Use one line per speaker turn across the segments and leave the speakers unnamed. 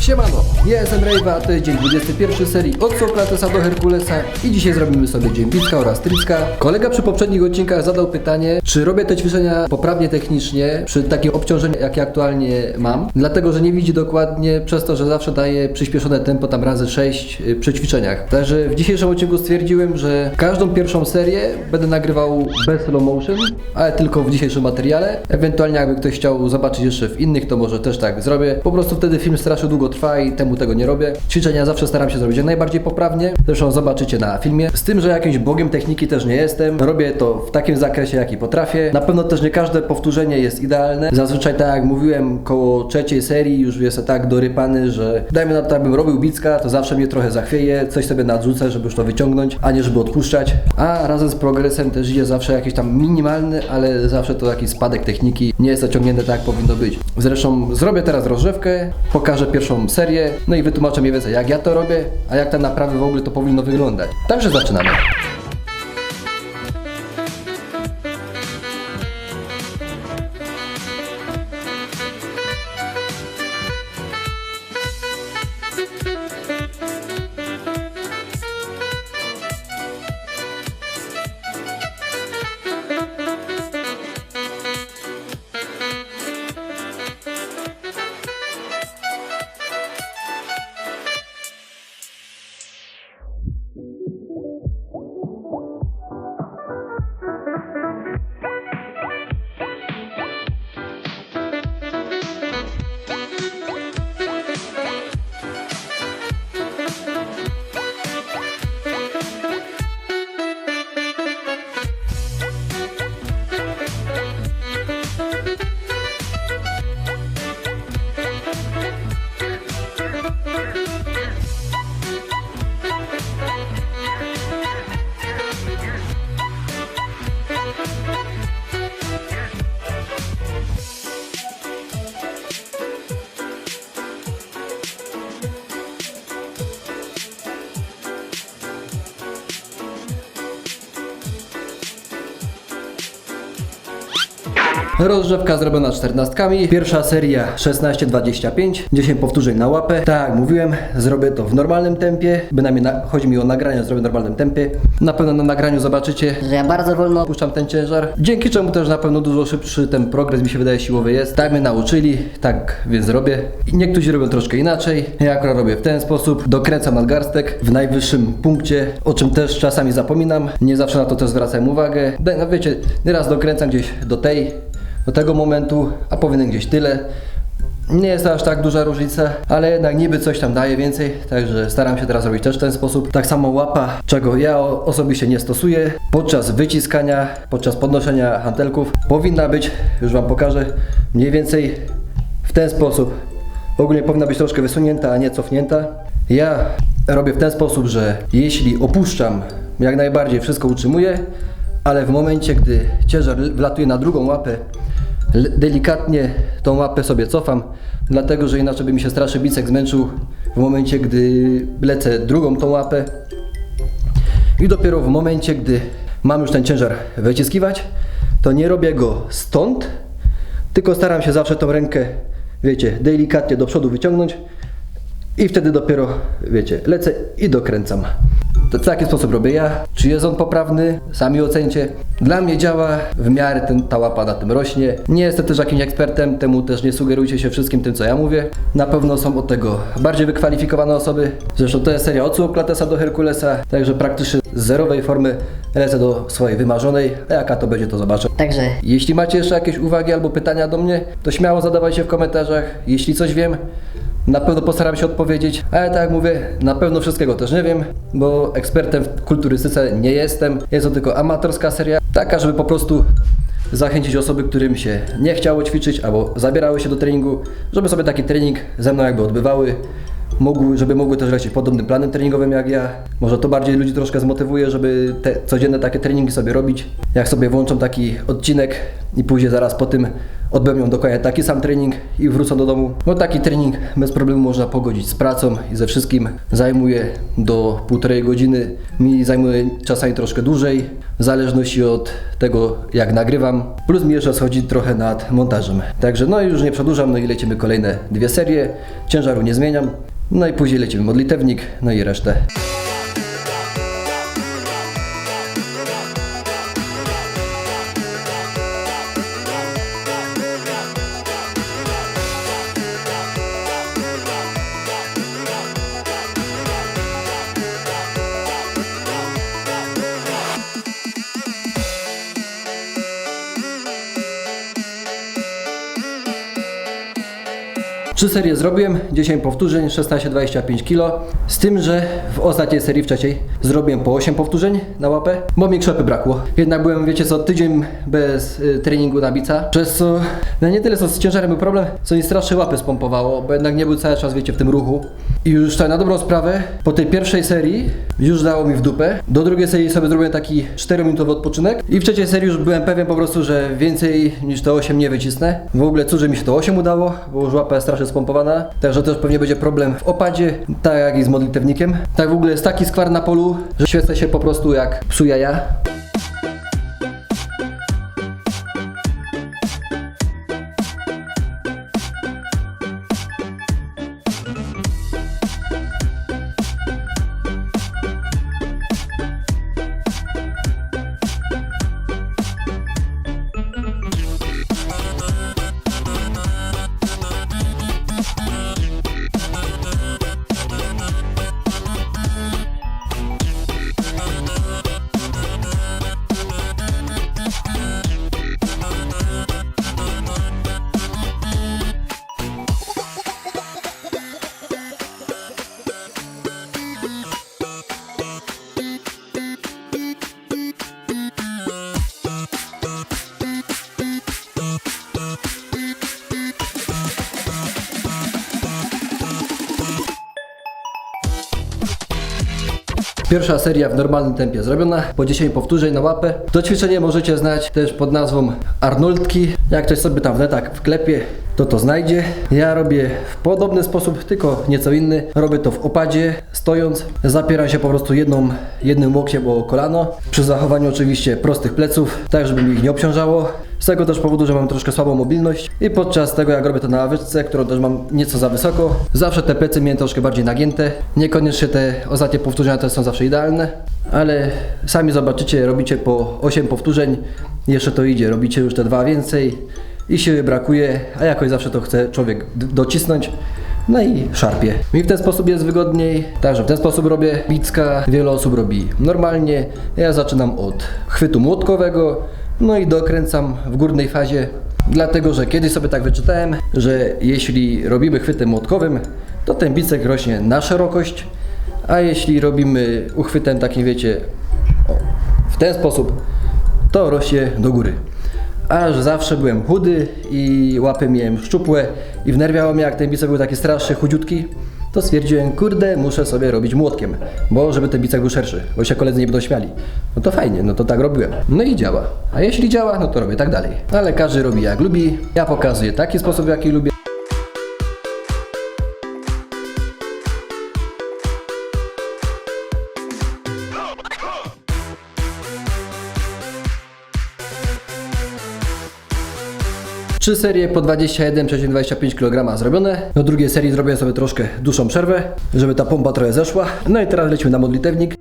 Siemano, ja jestem Rejwa, to jest dzień 21 serii od Sokratesa do Herkulesa i dzisiaj zrobimy sobie dzień Bicka oraz Tricka. Kolega przy poprzednich odcinkach zadał pytanie, czy robię te ćwiczenia poprawnie technicznie przy takim obciążeniu, jakie aktualnie mam, dlatego, że nie widzi dokładnie przez to, że zawsze daje przyspieszone tempo tam razy 6 y, przy ćwiczeniach. Także w dzisiejszym odcinku stwierdziłem, że każdą pierwszą serię będę nagrywał bez slow motion, ale tylko w dzisiejszym materiale. Ewentualnie jakby ktoś chciał zobaczyć jeszcze w innych, to może też tak zrobię. Po prostu wtedy film strasznie długo trwa i temu tego nie robię. Ćwiczenia zawsze staram się zrobić jak najbardziej poprawnie. Zresztą zobaczycie na filmie. Z tym, że jakimś bogiem techniki też nie jestem. Robię to w takim zakresie, jaki potrafię. Na pewno też nie każde powtórzenie jest idealne. Zazwyczaj tak jak mówiłem, koło trzeciej serii już jest tak dorypany, że dajmy na to, jakbym robił bicka, to zawsze mnie trochę zachwieje, coś sobie nadrzucę, żeby już to wyciągnąć, a nie żeby odpuszczać. A razem z progresem też idzie zawsze jakiś tam minimalny, ale zawsze to jakiś spadek techniki. Nie jest to ciągnięte tak, jak powinno być. Zresztą zrobię teraz rozrzewkę, pokażę pierwszą serię, no i wytłumaczę mniej więcej jak ja to robię, a jak tak naprawdę w ogóle to powinno wyglądać. Także zaczynamy. Rozrzewka zrobiona czternastkami. Pierwsza seria 16-25, 10 powtórzeń na łapę. Tak jak mówiłem, zrobię to w normalnym tempie. Bynajmniej na, chodzi mi o nagranie, zrobię w normalnym tempie. Na pewno na nagraniu zobaczycie, że ja bardzo wolno puszczam ten ciężar. Dzięki czemu też na pewno dużo szybszy ten progres mi się wydaje siłowy jest. Tak mnie nauczyli, tak więc robię. I niektórzy robią troszkę inaczej. Ja akurat robię w ten sposób. Dokręcam nadgarstek w najwyższym punkcie, o czym też czasami zapominam. Nie zawsze na to też zwracam uwagę. No wiecie, nieraz dokręcam gdzieś do tej do tego momentu, a powinien gdzieś tyle. Nie jest to aż tak duża różnica, ale jednak niby coś tam daje więcej, także staram się teraz robić też w ten sposób. Tak samo łapa, czego ja osobiście nie stosuję, podczas wyciskania, podczas podnoszenia hantelków powinna być, już Wam pokażę, mniej więcej w ten sposób. Ogólnie powinna być troszkę wysunięta, a nie cofnięta. Ja robię w ten sposób, że jeśli opuszczam, jak najbardziej wszystko utrzymuję, ale w momencie, gdy ciężar wlatuje na drugą łapę, delikatnie tą łapę sobie cofam, dlatego że inaczej by mi się straszny bicek zmęczył w momencie, gdy lecę drugą tą łapę. I dopiero w momencie, gdy mam już ten ciężar wyciskiwać, to nie robię go stąd, tylko staram się zawsze tą rękę, wiecie, delikatnie do przodu wyciągnąć i wtedy dopiero, wiecie, lecę i dokręcam. To w taki sposób robię ja. Czy jest on poprawny? Sami ocencie. Dla mnie działa, w miarę ten, ta łapa na tym rośnie. Nie jestem też jakimś ekspertem, temu też nie sugerujcie się wszystkim tym, co ja mówię. Na pewno są od tego bardziej wykwalifikowane osoby. Zresztą to jest seria od Sokratesa do Herkulesa, także praktycznie z zerowej formy lecę do swojej wymarzonej, a jaka to będzie, to zobaczę.
Także
Jeśli macie jeszcze jakieś uwagi albo pytania do mnie, to śmiało zadawajcie w komentarzach. Jeśli coś wiem, na pewno postaram się odpowiedzieć, ale tak jak mówię, na pewno wszystkiego też nie wiem, bo ekspertem w kulturystyce nie jestem. Jest to tylko amatorska seria, taka, żeby po prostu zachęcić osoby, którym się nie chciało ćwiczyć albo zabierały się do treningu, żeby sobie taki trening ze mną jakby odbywały. Mogły, żeby mogły też lecieć podobnym planem treningowym jak ja. Może to bardziej ludzi troszkę zmotywuje, żeby te codzienne takie treningi sobie robić. Jak sobie włączą taki odcinek i później zaraz po tym odbędą dokładnie taki sam trening i wrócą do domu. No taki trening bez problemu można pogodzić z pracą i ze wszystkim. Zajmuje do półtorej godziny. Mi zajmuje czasami troszkę dłużej, w zależności od tego jak nagrywam. Plus mi jeszcze schodzi trochę nad montażem. Także no już nie przedłużam, no i lecimy kolejne dwie serie. Ciężaru nie zmieniam. No i później lecimy modlitewnik, no i resztę. Trzy serie zrobiłem, 10 powtórzeń, 16-25 kg. Z tym, że w ostatniej serii, w trzeciej, zrobiłem po 8 powtórzeń na łapę, bo mi krzepy brakło. Jednak byłem, wiecie co, tydzień bez y, treningu na bica, przez co no nie tyle co z ciężarem był problem, co mi strasznie łapy spompowało, bo jednak nie był cały czas, wiecie, w tym ruchu. I już tak na dobrą sprawę, po tej pierwszej serii już dało mi w dupę. Do drugiej serii sobie zrobiłem taki 4-minutowy odpoczynek i w trzeciej serii już byłem pewien po prostu, że więcej niż to 8 nie wycisnę. W ogóle że mi się to 8 udało, bo już jest strasznie spompowana, także też pewnie będzie problem w opadzie, tak jak i z modlitewnikiem. Tak w ogóle jest taki skwar na polu, że świecę się po prostu jak psu jaja. Pierwsza seria w normalnym tempie zrobiona, po 10 powtórzeń na łapę. To ćwiczenie możecie znać też pod nazwą Arnoldki. Jak ktoś sobie tam w netach wklepie, to to znajdzie. Ja robię w podobny sposób, tylko nieco inny. Robię to w opadzie, stojąc. Zapieram się po prostu jedną, jednym łokciem o kolano, przy zachowaniu oczywiście prostych pleców, tak żeby mi ich nie obciążało. Z tego też powodu, że mam troszkę słabą mobilność i podczas tego jak robię to na ławeczce, którą też mam nieco za wysoko, zawsze te plecy miałem troszkę bardziej nagięte. Niekoniecznie te ostatnie powtórzenia też są zawsze idealne, ale sami zobaczycie, robicie po 8 powtórzeń, jeszcze to idzie, robicie już te dwa więcej i siły brakuje, a jakoś zawsze to chce człowiek docisnąć. No i szarpie. Mi w ten sposób jest wygodniej, także w ten sposób robię bicka. Wiele osób robi normalnie. Ja zaczynam od chwytu młotkowego, no i dokręcam w górnej fazie. Dlatego, że kiedyś sobie tak wyczytałem, że jeśli robimy chwytem młotkowym, to ten bicek rośnie na szerokość, a jeśli robimy uchwytem takim, wiecie, w ten sposób, to rośnie do góry. Aż zawsze byłem chudy i łapy miałem szczupłe i wnerwiało mnie, jak ten bicep był taki straszny, chudziutki, to stwierdziłem, kurde, muszę sobie robić młotkiem, bo żeby ten bicep był szerszy, bo się koledzy nie będą śmiali. No to fajnie, no to tak robiłem. No i działa. A jeśli działa, no to robię tak dalej. Ale każdy robi jak lubi, ja pokazuję taki sposób, jaki lubię. Trzy serie po 21-25 kg zrobione. Do drugiej serii zrobię sobie troszkę dłuższą przerwę, żeby ta pompa trochę zeszła. No i teraz lecimy na modlitewnik.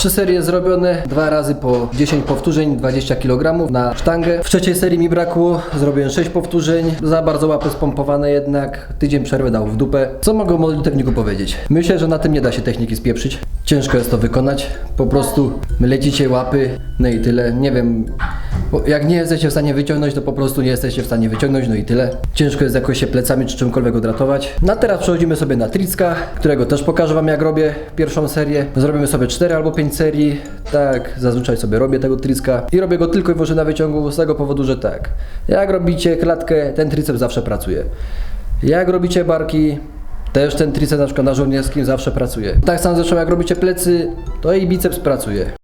Trzy serie zrobione, dwa razy po 10 powtórzeń, 20 kg na sztangę. W trzeciej serii mi brakło, zrobiłem 6 powtórzeń, za bardzo łapy spompowane jednak, tydzień przerwy dał w dupę. Co mogę o modlitewniku powiedzieć? Myślę, że na tym nie da się techniki spieprzyć. Ciężko jest to wykonać, po prostu lecicie łapy, no i tyle. Nie wiem, bo jak nie jesteście w stanie wyciągnąć, to po prostu nie jesteście w stanie wyciągnąć, no i tyle. Ciężko jest jakoś się plecami czy czymkolwiek odratować. No a teraz przechodzimy sobie na Tricka, którego też pokażę wam jak robię pierwszą serię. Zrobimy sobie 4 albo 5 serii, tak zazwyczaj sobie robię tego Tricka i robię go tylko i wyłącznie na wyciągu z tego powodu, że tak. Jak robicie klatkę, ten triceps zawsze pracuje. Jak robicie barki, też ten triceps na przykład na żołnierskim zawsze pracuje. Tak samo zresztą jak robicie plecy, to i biceps pracuje.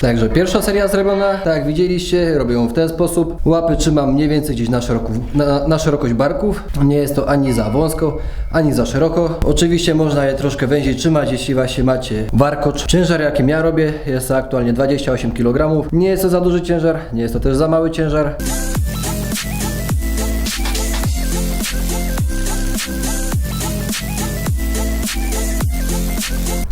Także pierwsza seria zrobiona, tak jak widzieliście, robię ją w ten sposób. Łapy trzymam mniej więcej gdzieś na, szeroku, na, na szerokość barków. Nie jest to ani za wąsko, ani za szeroko. Oczywiście można je troszkę węziej trzymać, jeśli właśnie macie warkocz. Ciężar jakim ja robię jest aktualnie 28 kg. Nie jest to za duży ciężar, nie jest to też za mały ciężar.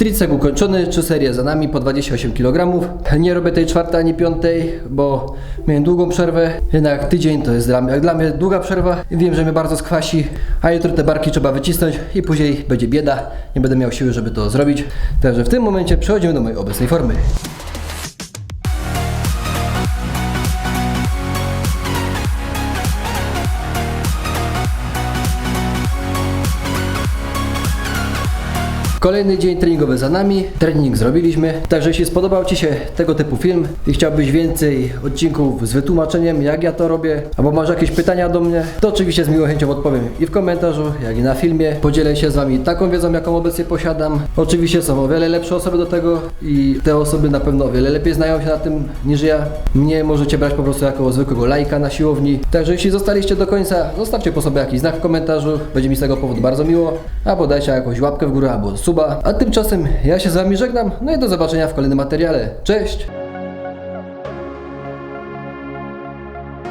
Tricek ukończony, trzy serie za nami po 28 kg. Nie robię tej czwartej ani piątej, bo miałem długą przerwę. Jednak tydzień to jest dla mnie, jak dla mnie długa przerwa. Wiem, że mnie bardzo skwasi, a jutro te barki trzeba wycisnąć i później będzie bieda. Nie będę miał siły, żeby to zrobić. Także w tym momencie przechodzimy do mojej obecnej formy. Kolejny dzień treningowy za nami, trening zrobiliśmy. Także jeśli spodobał Ci się tego typu film i chciałbyś więcej odcinków z wytłumaczeniem, jak ja to robię, albo masz jakieś pytania do mnie, to oczywiście z miłą chęcią odpowiem i w komentarzu, jak i na filmie. Podzielę się z Wami taką wiedzą, jaką obecnie posiadam. Oczywiście są o wiele lepsze osoby do tego i te osoby na pewno o wiele lepiej znają się na tym niż ja. Mnie możecie brać po prostu jako zwykłego lajka na siłowni. Także jeśli zostaliście do końca, zostawcie po sobie jakiś znak w komentarzu, będzie mi z tego powodu bardzo miło, albo dajcie jakąś łapkę w górę albo suba. A tymczasem ja się z Wami żegnam, no i do zobaczenia w kolejnym materiale. Cześć!